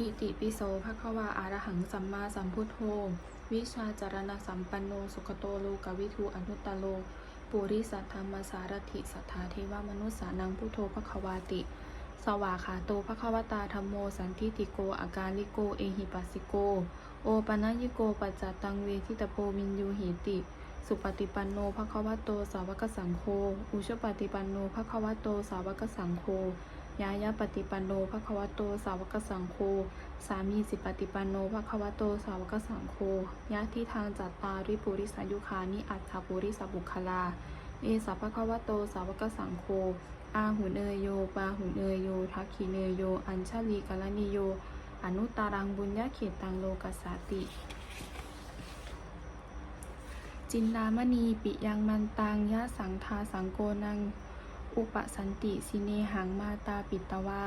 อิติปิโสภะควาอะระหังสัมมาสัมพุทโธ วิชาจารณสัมปันโน สุขโตโลกวิทูอนุตตโล ปุริสัทธรรมสารถิสัทธาเทวมนุสสานังพุทโธภคะวาติ สวาขาโตภคะวตาธรรมโม สันทิติโกอาการลิโก เอหิปัสสิโก โอปนัญิโกปัจจตังเวทิตโพวินยูหิติ สุปฏิปันโนภะควโตสาวกสังโฆ อุชปฏิปันโนภะควโตสาวกสังโฆ ยายาปฏิปันโนภะคะวะโตสาวกสังโฆสามีสิปฏิปันโนภะคะวะโตสาวกสังโฆยะที่ทางจัตตาริปุริสายุคานิอัตถปุริสบุคลา เอสัพพะคะวะโตสาวกสังโฆอาหุเนยโยปาหุเนยโยทักขิเนยโย อัญชลีกาลนิโย อนุตารังบุญญาเขตตังโลกัสสาติ จินดามณีปิยังมันตังยะสังทาสังโกนัง อุปสันติสิเนหังมาตาปิตวา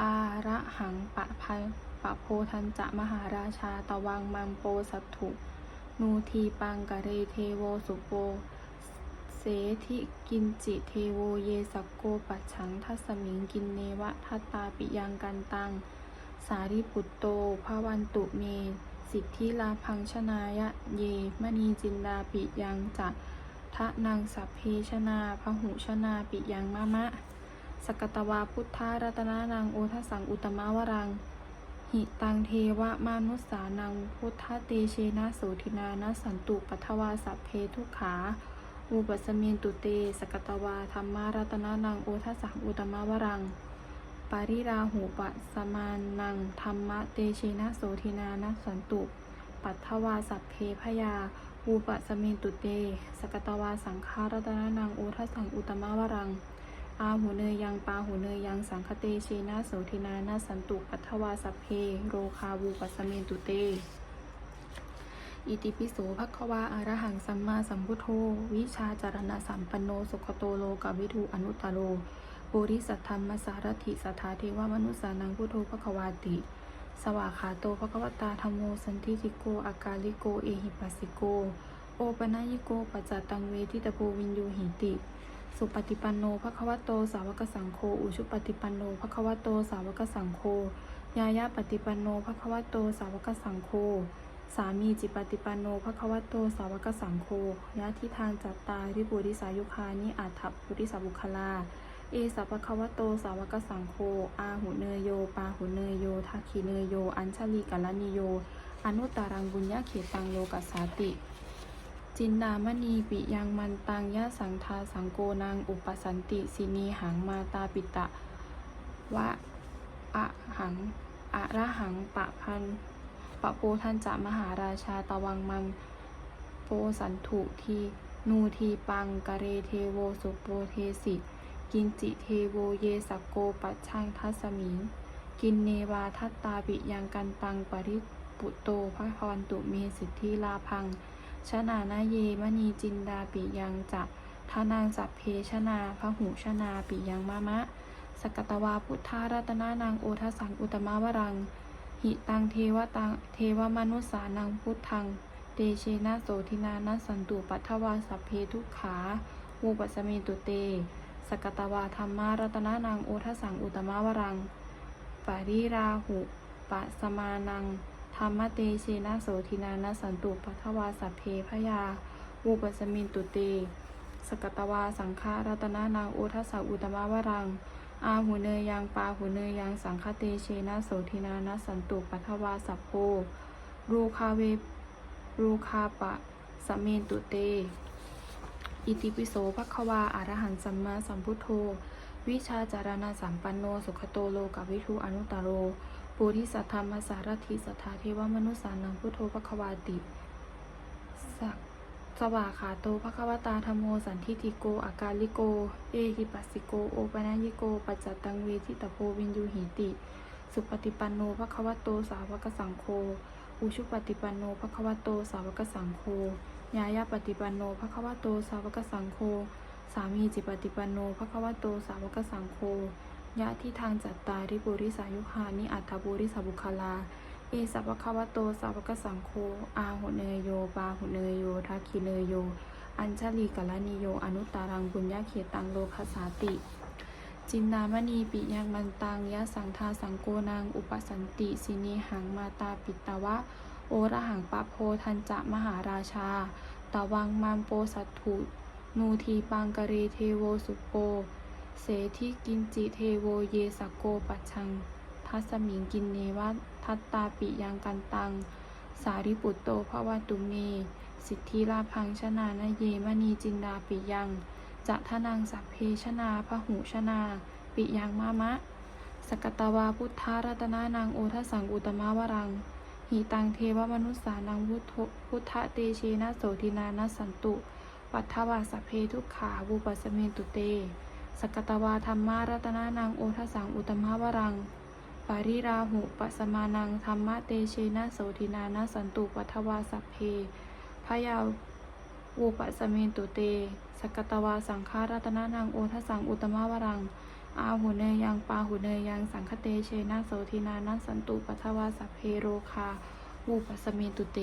อาระหังปะพันปะโพทันจะมหาราชาตวังมังโปสัตถุนูทีปังกะเรเทโวสุโป เสธิกินจิเทโวเยสักโกปัจฉังทัสมิงกินเนวะทัตตาปิยังกันตัง สาริปุตโตภวันตุเม สิทธิลาพังชนายะเยมณีจินดาปิยังจะ ทะนางสัพเพชนาพหุชนาปิยังมะมะ สกตวาพุทธารัตนานังโอทัสสังอุตมาวรัง หิตังเทวะมานุสานังพุทธเตเชนะโสธินานะสันตุปัทวาสัพเพทุขา อุปสมินตุเต สกตวาธรรมารัตนานังโอทัสสังอุตมาวรัง ปาริราหูปะสมานังธรรมะเตเชนะโสธินานะสันตุปัทวาสัพเพพยา อุปสมินตุเต สกตวาสังฆารัตนานัง โอทัสสังอุตมาวรัง อาหูเนยยังปาหูเนยยังสังคเตเชนะโสธินานาสันตุปัทวาสัพเพ โรคาวูปัสสเมนตุเต อิติปิโสภควาอารหังสัมมาสัมพุทโธ วิชาจารณสัมปันโนสุขโตโลกวิทูอนุตตโรปุริสัทธรรมสารถิสัทธาเทวมนุสสานังพุทโธภควาติ สวาขาโตภควตาธรรมโมสันทิติโกอากาลิโก เอหิปัสสิโก โอปนัญิโกปัจจตังเวทิตโพวินยูหิติ สุปฏิปันโนภควโตสาวกสังโฆ อุชุปฏิปันโนภควโตสาวกสังโฆ ยายาปฏิปันโนภควโตสาวกสังโฆ สามีจิปฏิปันโนภควโตสาวกสังโฆยะทิทางจัตตาริปุริสายุคานิอัตถปุริสาบุคลา เอสัพพะคะวะโตสาวกสังโฆอาหุเนยโย ปาหุเนยโยทักขิเนยโย อัญชลีกัลนิโย อนุตตารังบุญญาเขตังโลกัสสาติ จินดามณีปิยังมันตังยะสังทาสังโกนางอุปสันติสินีหังมาตาปิตะวะอะหังอะระหังปะพันปะโปทันจะมหาราชาตวังมังโปสันถุทีนูทีปังกะเรเทโวสุโปเทสิ กินจิเทโวเยสกโกปัชชังทัสมิง กินเนวาทัตตาปิยังกันตังปริปุตโตพระพวันตุเมสิทธิลาพังชนานาเยมณีจินดาปิยังจะทานางจับเพชนาพระหูชนาปิยังมะมะ สกตวาพุทธารัตนานางโอทัสังอุตมาวรัง หิตังเทวตังเทวมนุสสานังพุทธัง เตเชนะโสธินานัสันตุปัทวาสัพเพทุกขาวูปัสสเมตุเต สกตวาธรรมารัตนานางโอทัสสังอุตมาวรัง ปาริราหุปะสมานัง ธรรมเตเชนะโสธินานะสันตุปัทวาสัพเพพยาวูปัสมินตุเต สกตวาสังฆารัตนานางโอทัสสังอุตมาวรัง อาหูเนยยังปาหูเนยยังสังคเตเชนะโสธินานะสันตุปัทวาสัพโพรูคาเวรูคาปะสะเมนตุเต อิติปิโสภควาอารหันสัมมาสัมพุทโธ วิชาจารณะสัมปันโน สุขโตโลกวิทูอนุตตโรปุริสัทธรรมสารถิสัทธาเทวมนุสานังพุทโธภควาติสักสวาขาโตภควตาธรรมโมสันทิติโกอากาลิโก เอหิปัสสิโก โอปนัญญิโก ปัจจตังเวทิตโพวินยูหิติ สุปฏิปันโนภควโตสาวกสังโฆ อุชุปฏิปันโนภควโตสาวกสังโฆ ยายาปฏิปันโนภควโตสาวกสังโฆ สามีจิปฏิปันโนภควโตสาวกสังโฆ ยะที่ทางจัตตาริปุริสายุคานิอัตถบุริสบุคลา เอสัพพะคะวะโตสาวกสังโฆ อาหุเนยโยปาหุเนยโยทักขิเนยโย อัญชลีกัลนิโย อนุตตารังบุญญาเขตังโลคัสสาติ จินดามณีปิยังมันตังยะสังทาสังโกนังอุปสันติสิเนหังมาตาปิตวะ โอระหังปะโพทันจะมหาราชา ตะวังมามโปสัตถุนูทีปังกะเรเทโวสุโป เสทิกินจิเทโวเยสกโกปัชัง ทัสมิงกินเนวะทัตตาปิยังกันตัง สาริปุตโตภวตุเม สิทธิลาพังชนานเยมณีจินดาปิยังจะทนังสัพเพชนาพหูชนา ปิยังมามะ สกตวาพุทธารัตนานังโอทสังอุตมาวรัง หิตังเทวมนุสสานังพุทธพุทธเตเชนะโสทินานสันตุ ปัทวาสเพทุกขาวุปัสเมนตุเต สกตวาธรรมารัตนานังโอทสังอุตมาวรัง ปาริราหุปัสมานังธรรมะเตเชนะโสทินานสันตุปัทวาสเพพยาวุปัสเมนตุเต สกตวาสังฆารัตนานังโอทสังอุตมาวรัง อาหุเนยยังปาหุเนยยังสังคเตเชนะโสทินานัสสันตุปัทวาสัพเพโรคาวูปัสสเมนตุเต